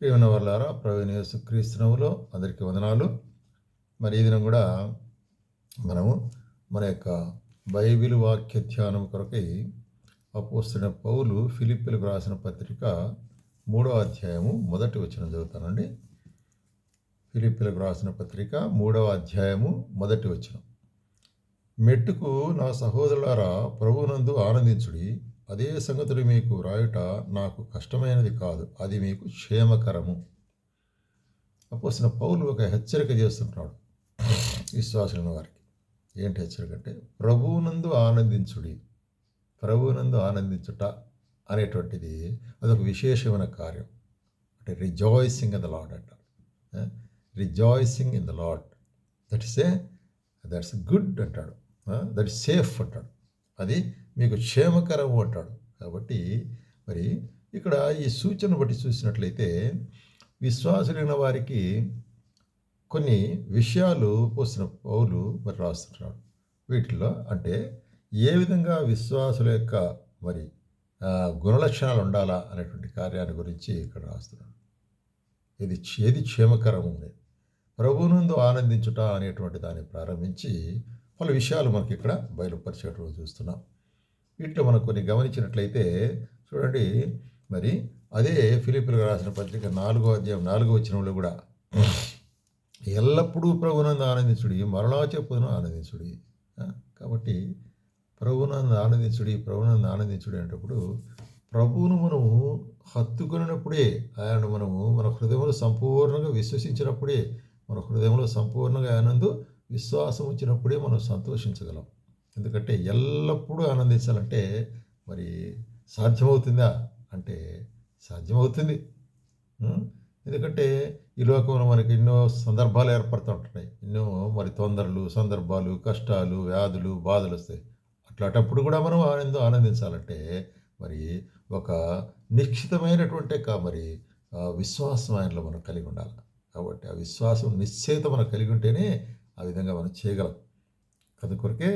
ప్రియమైన వాళ్ళారా ప్రవీణ యేసుక్రీస్తునవులో అందరికీ వందనాలు. మరి ఈ దినం కూడా మనము మన యొక్క బైబిల్ వాక్య ధ్యానం కొరకై అపోస్తున్న పౌలు ఫిలిప్పిలకు రాసిన పత్రిక మూడో అధ్యాయము మొదటి వచనం చదువుతానండి. ఫిలిప్పులకు రాసిన పత్రిక మూడవ అధ్యాయము మొదటి వచనం. మెట్టుకు నా సహోదరులారా ప్రభువునందు ఆనందించుడి. అదే సంగతులు మీకు రాయుట నాకు కష్టమైనది కాదు. అది మీకు క్షేమకరము. అపోసిన పౌలు ఒక హెచ్చరిక చేస్తుంటాడు విశ్వాసులైన వారికి. ఏంటి హెచ్చరిక అంటే ప్రభువునందు ఆనందించుడి. ప్రభువునందు ఆనందించుట అనేటువంటిది అదొక విశేషమైన కార్యం. అంటే రిజాయిసింగ్ ఇన్ ద లాడ్ అంటారు rejoicing in the Lord that is a that's good అంటాడు. దట్ ఇస్ సేఫ్ అంటాడు. అది మీకు క్షేమకరము అంటాడు. కాబట్టి మరి ఇక్కడ ఈ సూచన బట్టి చూసినట్లయితే విశ్వాసులైన వారికి కొన్ని విషయాలు పోసిన పౌలు మరి రాస్తున్నాడు. వీటిల్లో అంటే ఏ విధంగా విశ్వాసుల యొక్క మరి గుణలక్షణాలు ఉండాలా అనేటువంటి కార్యాన్ని గురించి ఇక్కడ రాస్తున్నాడు. ఇది ఏది క్షేమకరం ఉంది ప్రభునందు ఆనందించుట అనేటువంటి దాన్ని ప్రారంభించి పలు విషయాలు మనకి ఇక్కడ బయలుపరిచేటప్పుడు చూస్తున్నాం. వీటిలో మనం కొన్ని గమనించినట్లయితే చూడండి మరి అదే ఫిలిపిలకు రాసిన పత్రిక నాలుగో అధ్యాయం నాలుగో వచనంలో కూడా ఎల్లప్పుడూ ప్రభునందు ఆనందించుడి మరలా చెప్పును ఆనందించుడి. కాబట్టి ప్రభునందు ఆనందించుడి ప్రభునందు ఆనందించుడి అనేటప్పుడు ప్రభువును మనము హత్తుకున్నప్పుడే ఆయనను మనము మన హృదయంలో సంపూర్ణంగా విశ్వసించినప్పుడే మన హృదయంలో సంపూర్ణంగా ఆయనందు విశ్వాసం వచ్చినప్పుడే మనం సంతోషించగలం. ఎందుకంటే ఎల్లప్పుడూ ఆనందించాలంటే మరి సాధ్యమవుతుందా? అంటే సాధ్యమవుతుంది. ఎందుకంటే ఈ లోకంలో మనకి ఎన్నో సందర్భాలు ఏర్పడుతూ ఉంటున్నాయి ఎన్నో మరి తొందరలు సందర్భాలు కష్టాలు వ్యాధులు బాధలు వస్తాయి. అట్లాంటప్పుడు కూడా మనం ఆనందం ఆనందించాలంటే మరి ఒక నిశ్చితమైనటువంటి కా మరి విశ్వాసం ఆయనలో మనం కలిగి ఉండాలి. కాబట్టి ఆ విశ్వాసం నిశ్చయిత మనం కలిగి ఉంటేనే ఆ విధంగా మనం చేయగలం. అందుకొరకే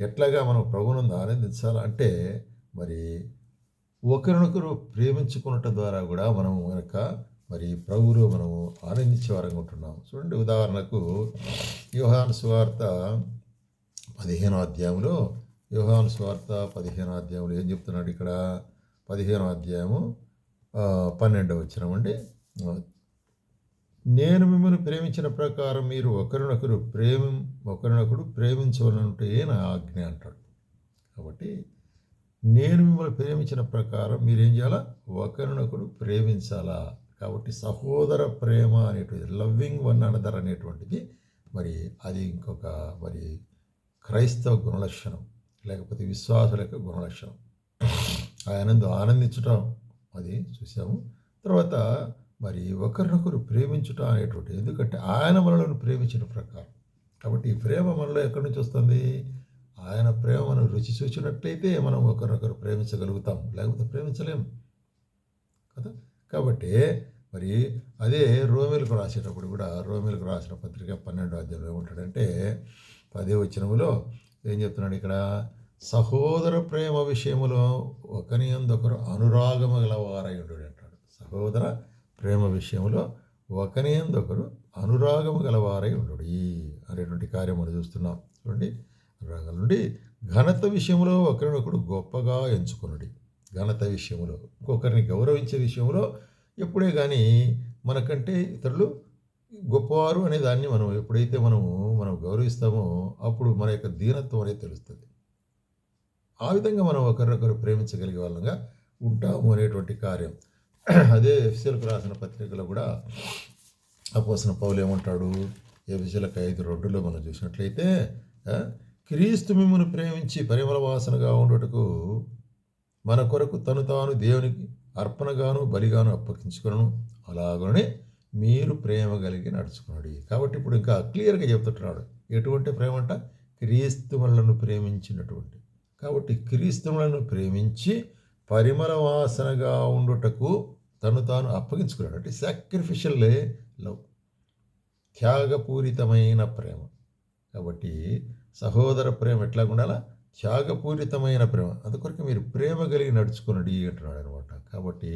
ఎట్లాగా మనం ప్రభువును ఆనందించాలంటే మరి ఒకరినొకరు ప్రేమించుకున్నట ద్వారా కూడా మనం కనుక మరి ప్రభువులో మనము ఆనందించే వారంగా ఉంటున్నాం. చూడండి ఉదాహరణకు యోహాను సువార్త పదిహేనో అధ్యాయంలో యోహాను సువార్త పదిహేనో అధ్యాయంలో ఏం చెప్తున్నాడు ఇక్కడ? పదిహేనో అధ్యాయము పన్నెండవ వచ్చినామండి నేను మిమ్మల్ని ప్రేమించిన ప్రకారం మీరు ఒకరినొకరు ప్రేమ ఒకరినొకరు ప్రేమించవలనంటే నా ఆజ్ఞ అంటాడు. కాబట్టి నేను మిమ్మల్ని ప్రేమించిన ప్రకారం మీరేం చేయాలా? ఒకరినొకరు ప్రేమించాలా? కాబట్టి సహోదర ప్రేమ అనేటువంటిది లవ్వింగ్ వన్ అనదర్ అనేటువంటిది మరి అది ఇంకొక మరి క్రైస్తవ గుణలక్షణం లేకపోతే విశ్వాసుల యొక్క గుణలక్షణం. ఆయనందు ఆనందించటం అది చూసాము తర్వాత మరి ఒకరినొకరు ప్రేమించుట అనేటువంటి ఎందుకంటే ఆయన మనలను ప్రేమించిన ప్రకారం. కాబట్టి ఈ ప్రేమ మనలో ఎక్కడి నుంచి వస్తుంది? ఆయన ప్రేమ మనం రుచి చూసినట్లయితే మనం ఒకరినొకరు ప్రేమించగలుగుతాం. లేకపోతే ప్రేమించలేం. కదా? కాబట్టి మరి అదే రోమిలకు రాసేటప్పుడు కూడా రోమిలకు రాసిన పత్రిక పన్నెండో అధ్యాయంలో ఏమంటాడంటే పదే వచ్చినములో ఏం చెప్తున్నాడు ఇక్కడ? సహోదర ప్రేమ విషయములో ఒకరి ఒకరు అనురాగము గలవారై ఉండు అంటాడు. సహోదర ప్రేమ విషయంలో ఒకని అనురాగము గలవారై ఉండు అనేటువంటి కార్యం మనం చూస్తున్నాం. చూడండి అనురాగాల నుండి ఘనత విషయంలో ఒకరినొకడు గొప్పగా ఎంచుకునుడి. ఘనత విషయంలో ఇంకొకరిని గౌరవించే విషయంలో ఎప్పుడే కానీ మనకంటే ఇతరులు గొప్పవారు అనే దాన్ని మనం ఎప్పుడైతే మనము మనం గౌరవిస్తామో అప్పుడు మన యొక్క దీనత్వం అనేది తెలుస్తుంది. ఆ విధంగా మనం ఒకరినొకరు ప్రేమించగలిగే వాళ్ళంగా ఉంటాము అనేటువంటి కార్యం. అదే ఎఫ్సీలకు రాసిన పత్రికలో కూడా అపోసిన పౌలు ఏమంటాడు? ఎఫ్సీలకు ఐదు రెండులో మనం చూసినట్లయితే క్రీస్తు మిమ్మల్ని ప్రేమించి పరిమళ వాసనగా ఉండుటకు మన కొరకు తను తాను దేవునికి అర్పణగాను బలిగాను అప్పగించుకును అలాగనే మీరు ప్రేమ కలిగి నడుచుకున్నాడు కాబట్టి ఇప్పుడు ఇంకా క్లియర్గా చెప్తుంటున్నాడు. ఎటువంటి ప్రేమ అంట? క్రీస్తుములను ప్రేమించినటువంటి. కాబట్టి క్రీస్తుములను ప్రేమించి పరిమళ వాసనగా ఉండుటకు తను తాను అప్పగించుకున్నాడు అంటే సాక్రిఫిషియల్లే లవ్ త్యాగపూరితమైన ప్రేమ. కాబట్టి సహోదర ప్రేమ ఎట్లా ఉండాలా? త్యాగపూరితమైన ప్రేమ. అందుకొరకు మీరు ప్రేమ కలిగి నడుచుకున్నది అంటున్నాడు అనమాట కాబట్టి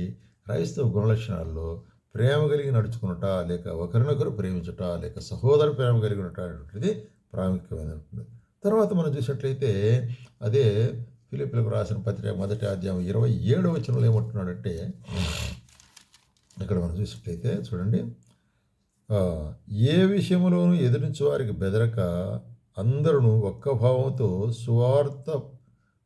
క్రైస్తవ గుణలక్షణాల్లో ప్రేమ కలిగి నడుచుకున్నట లేక ఒకరినొకరు ప్రేమించుట లేక సహోదర ప్రేమ కలిగి ఉండట అనేటువంటిది ప్రాముఖ్యమైనటువంటి తర్వాత మనం చూసినట్లయితే అదే ఫిలిపిలకు రాసిన పత్రిక మొదటి అధ్యాయం ఇరవై ఏడవ వచనంలో ఏమంటున్నాడంటే ఇక్కడ మనం చూసినట్లయితే చూడండి. ఏ విషయంలోనూ ఎదురించు వారికి బెదరక అందరూ ఒక్క భావంతో సువార్త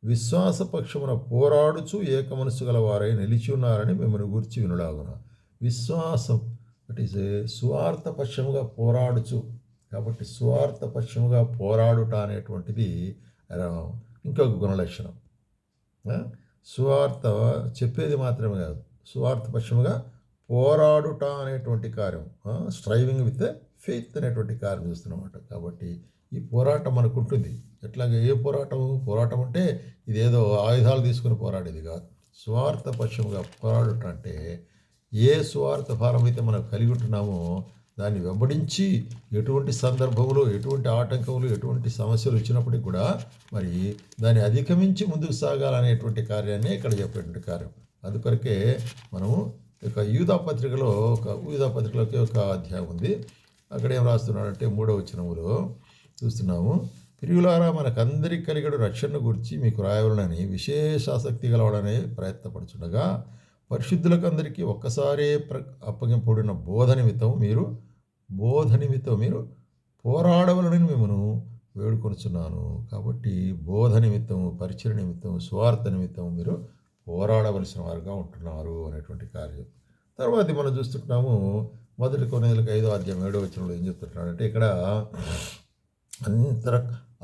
విశ్వాసపక్షమున పోరాడుచు ఏక మనస్సు గల వారై నిలిచి ఉన్నారని మిమ్మల్ని గురించి వినులాగున. విశ్వాసం దట్ ఈస్ స్వార్థ పక్షముగా పోరాడుచు. కాబట్టి స్వార్థ పక్షముగా పోరాడుట అనేటువంటిది ఇంకొక గుణలక్షణం. స్వార్థ చెప్పేది మాత్రమే కాదు. స్వార్థ పక్షముగా పోరాడుట అనేటువంటి కార్యం స్ట్రైవింగ్ విత్ ఫెయిత్ అనేటువంటి కార్యం చూస్తున్నమాట. కాబట్టి ఈ పోరాటం మనకు ఉంటుంది. ఎట్లాగే ఏ పోరాటం? పోరాటం అంటే ఇదేదో ఆయుధాలు తీసుకుని పోరాడేది కాదు. స్వార్థ పక్షముగా పోరాడుట అంటే ఏ స్వార్థ భారం అయితే మనం కలిగి ఉంటున్నామో దాన్ని వెంబడించి ఎటువంటి సందర్భంలో ఎటువంటి ఆటంకములు ఎటువంటి సమస్యలు వచ్చినప్పటికి కూడా మరి దాన్ని అధిగమించి ముందుకు సాగాలనేటువంటి కార్యాన్ని ఇక్కడ చెప్పేటువంటి కార్యం. అందుకొరకే మనము ఒక యూదా పత్రికలో ఒక యూదా పత్రికలోకి ఒక అధ్యాయం ఉంది. అక్కడ ఏం రాస్తున్నాడంటే మూడవ వచనములో చూస్తున్నాము. ప్రియులారా మనకందరికి కలిగడు రక్షణ గురించి మీకు రాయవలనని విశేష ఆసక్తి గలవడని ప్రయత్నపడుచుండగా పరిశుద్ధులకు అందరికీ ఒక్కసారే ప్ర అప్పగింపబడిన బోధ నిమిత్తం మీరు బోధ నిమిత్తం మీరు పోరాడవలనని మిమ్మను వేడుకొనుచున్నాను. కాబట్టి బోధ నిమిత్తం పరిచయ నిమిత్తం స్వార్థ నిమిత్తం మీరు పోరాడవలసిన వారుగా ఉంటున్నారు అనేటువంటి కార్యం. తర్వాత మనం చూస్తుంటున్నాము మొదటి కొనేలకు ఐదో అధ్యాయం ఏడో వచ్చినప్పుడు ఏం చెప్తున్నాడంటే ఇక్కడ అంత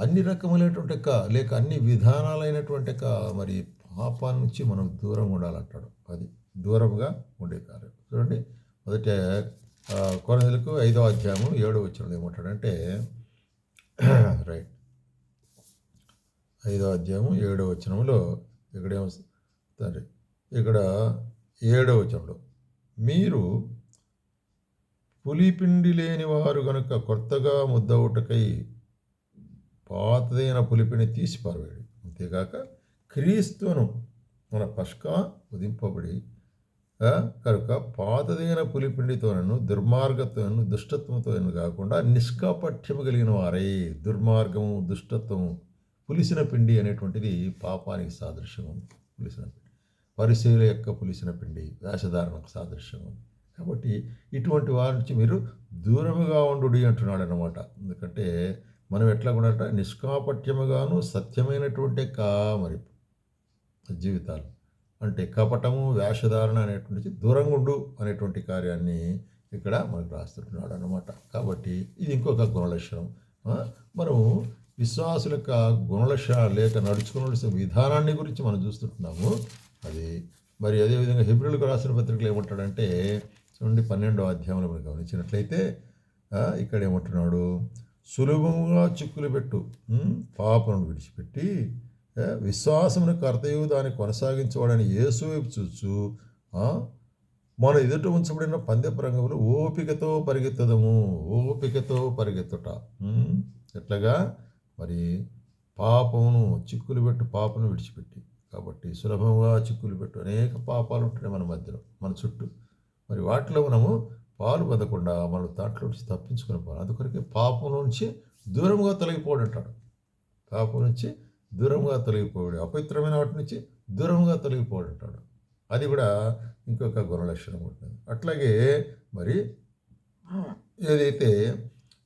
అన్ని రకములైనటువంటి యొక్క లేక అన్ని విధానాలైనటువంటి యొక్క మరి పాపాల నుంచి మనం దూరంగా ఉండాలంటాడు. అది దూరంగా ఉండే కార్యం. చూడండి మొదట కొనదలకు ఐదో అధ్యాయము ఏడో వచ్చినప్పుడు ఏమంటాడంటే రైట్. ఐదో అధ్యాయము ఏడో వచనంలో ఇక్కడేమో సరే ఇక్కడ ఏడవ వచనంలో మీరు పులిపిండి లేని వారు గనుక కొత్తగా ముద్దవుటకై పాతదైన పులిపిండి తీసి పారవేయడు. అంతేకాక క్రీస్తును మన పష్కా ఉదింపబడి కనుక పాతదైన పులిపిండితోనను దుర్మార్గతోనూ దుష్టత్వంతోనూ కాకుండా నిష్కాపట్యము కలిగిన వారై. దుర్మార్గము దుష్టత్వము పులిసిన పిండి అనేటువంటిది పాపానికి సాదృశ్యం పులిసిన పిండి. పరిశీల యొక్క పులిసిన పిండి వేషధారణకు సాదృశ్యం. కాబట్టి ఇటువంటి వారి నుంచి మీరు దూరముగా ఉండు అంటున్నాడు అనమాట ఎందుకంటే మనం ఎట్లా కూడా నిష్కాపట్యముగాను సత్యమైనటువంటి కా మరి జీవితాలు. అంటే కపటము వేషధారణ అనేటువంటి దూరంగా ఉండు అనేటువంటి కార్యాన్ని ఇక్కడ మనకు రాస్తుంటున్నాడు అనమాట కాబట్టి ఇది ఇంకొక గుణలక్షణం. మనము విశ్వాసుల యొక్క గుణలక్షణాలు లేక నడుచుకోవాల్సిన విధానాన్ని గురించి మనం చూస్తుంటున్నాము. అది. మరి అదేవిధంగా హిబ్రిల్కు రాసిన పత్రికలు ఏమంటాడంటే చూడండి పన్నెండో అధ్యాయంలో మనం గమనించినట్లయితే ఇక్కడ ఏమంటున్నాడు సులభముగా చిక్కులు పెట్టు పాపను విడిచిపెట్టి విశ్వాసమును కర్తయు దాన్ని కొనసాగించవాడని యేసు వైపు చూచు మన ఎదుట ఉంచబడిన పందెపు రంగంలో ఓపికతో పరిగెత్తదము ఓపికతో పరిగెత్తుట ఎట్లాగా? మరి పాపమును చిక్కులు పెట్టు పాపను విడిచిపెట్టి. కాబట్టి సులభంగా చిక్కులు పెట్టు. అనేక పాపాలు ఉంటున్నాయి మన మధ్యలో మన చుట్టూ. మరి వాటిలో మనము పాలు పొందకుండా మనం దాంట్లో నుంచి తప్పించుకుని పోవాలి. అందుకొరకే పాపం నుంచి దూరంగా తొలగిపోడు అంటాడు. పాపం నుంచి దూరంగా తొలగిపోడు అపవిత్రమైన వాటి నుంచి దూరంగా తొలగిపోడు అంటాడు. అది కూడా ఇంకొక గుణలక్షణం ఉంటుంది. అట్లాగే మరి ఏదైతే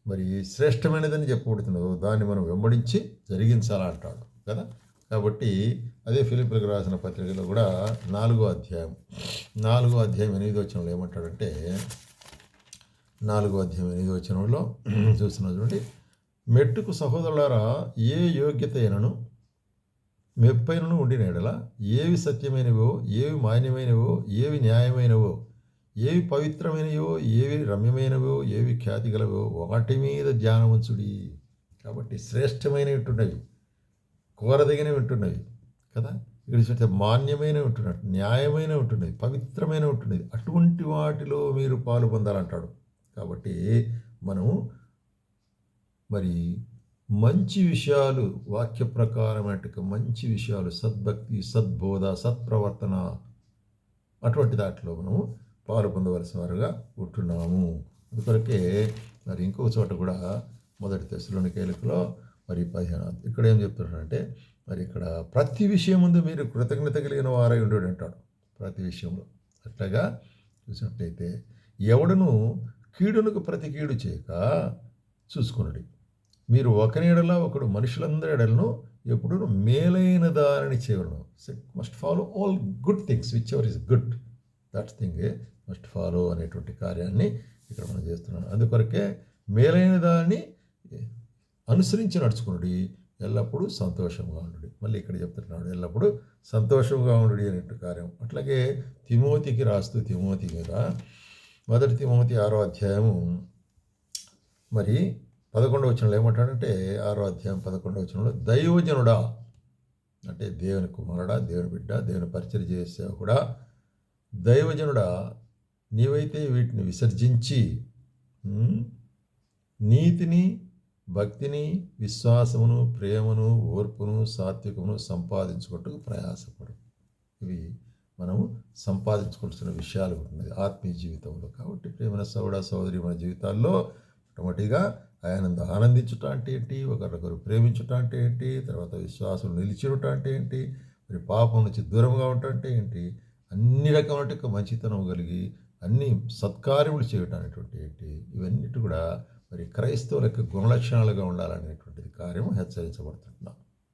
మరి శ్రేష్టమైనదని చెప్పబడుతున్నదో దాన్ని మనం వెంబడించి జరిగించాలంటాడు కదా. కాబట్టి అదే ఫిలిపులకు రాసిన పత్రికలో కూడా నాలుగో అధ్యాయం నాలుగో అధ్యాయం ఎనిమిది వచ్చినంలో ఏమంటాడంటే నాలుగో అధ్యాయం ఎనిమిది వచ్చినంలో చూస్తున్నా చూడండి మెట్టుకు సహోదరులారా ఏ యోగ్యత అయినను మెప్పైనను ఉండిన ఎడల ఏవి సత్యమైనవో ఏవి మాన్యమైనవో ఏవి న్యాయమైనవో ఏవి పవిత్రమైనవో ఏవి రమ్యమైనవో ఏవి ఖ్యాతి గలవో వాటి మీద ధ్యానం ఉంచుడి కాబట్టి శ్రేష్టమైనవి కోరదగిన కోరదగినవి ఉంటున్నవి కదా? ఇక్కడ చూస్తే మాన్యమైన ఉంటున్నాడు న్యాయమైన ఉంటున్నది పవిత్రమైన ఉంటున్నది అటువంటి వాటిలో మీరు పాలు పొందాలంటాడు. కాబట్టి మనం మరి మంచి విషయాలు వాక్య ప్రకారమైన మంచి విషయాలు సద్భక్తి సద్బోధ సత్ప్రవర్తన అటువంటి దాంట్లో మనము పాలు పొందవలసిన వారుగా ఉంటున్నాము. అందుకొరకే మరి ఇంకో చోట కూడా మొదటి దశలోని కేలికలో మరి పదిహేను ఇక్కడ ఏం చెప్తున్నాడంటే మరి ఇక్కడ ప్రతి విషయం ముందు మీరు కృతజ్ఞత కలిగిన వారై ఉండడు అంటాడు. ప్రతి విషయంలో. అట్లాగా చూసినట్లయితే ఎవడను కీడునకు ప్రతి కీడు చేయక చూసుకున్నాడు మీరు ఒకనేడలా ఒకడు మనుషులందరి ఎడలను ఎప్పుడు మేలైన దానిని చేయడం must follow all good things whichever is good that thing must follow అనేటువంటి కార్యాన్ని ఇక్కడ మనం చేస్తున్నాం. అందుకొరకే మేలైన దాన్ని అనుసరించి నడుచుకునుడి ఎల్లప్పుడూ సంతోషంగా ఉండు మళ్ళీ ఇక్కడ చెప్తున్నాడు ఎల్లప్పుడూ సంతోషంగా ఉండు అనేటువంటి కార్యం. అట్లాగే తిమోతికి రాస్తూ తిమోతి మీద మొదటి తిమోతి ఆరో అధ్యాయము మరి పదకొండవ వచనంలో ఏమంటాడంటే ఆరో అధ్యాయం పదకొండవ వచనంలో దైవజనుడా అంటే దేవుని కుమారుడా దేవుని బిడ్డ దేవుని పరిచయం చేసే కూడా దైవజనుడా నీవైతే వీటిని విసర్జించి నీతిని భక్తిని విశ్వాసమును ప్రేమను ఓర్పును సాత్వికమును సంపాదించుకుంటూ ప్రయాసపడు ఇవి మనము సంపాదించుకోవాల్సిన విషయాలు ఉంటుంది ఆత్మీయ జీవితంలో. కాబట్టి ప్రేమ సౌడ సోదరి మన జీవితాల్లో మొట్టమొదటిగా ఆనంద ఆనందించుట అంటే ఏంటి? ఒకరికొకరు ప్రేమించుట అంటే ఏంటి? తర్వాత విశ్వాసం నిలిచిరుట అంటే ఏంటి? మరి పాపం నుంచి దూరంగా ఉండటం అంటే ఏంటి? అన్ని రకమైన మంచితనం కలిగి అన్ని సత్కార్యములు చేయటం అనేటువంటి ఏంటి? ఇవన్నిటి కూడా మరి క్రైస్తవులకు గుణలక్షణాలుగా ఉండాలనేటువంటిది కార్యము హెచ్చరించబడుతున్నాం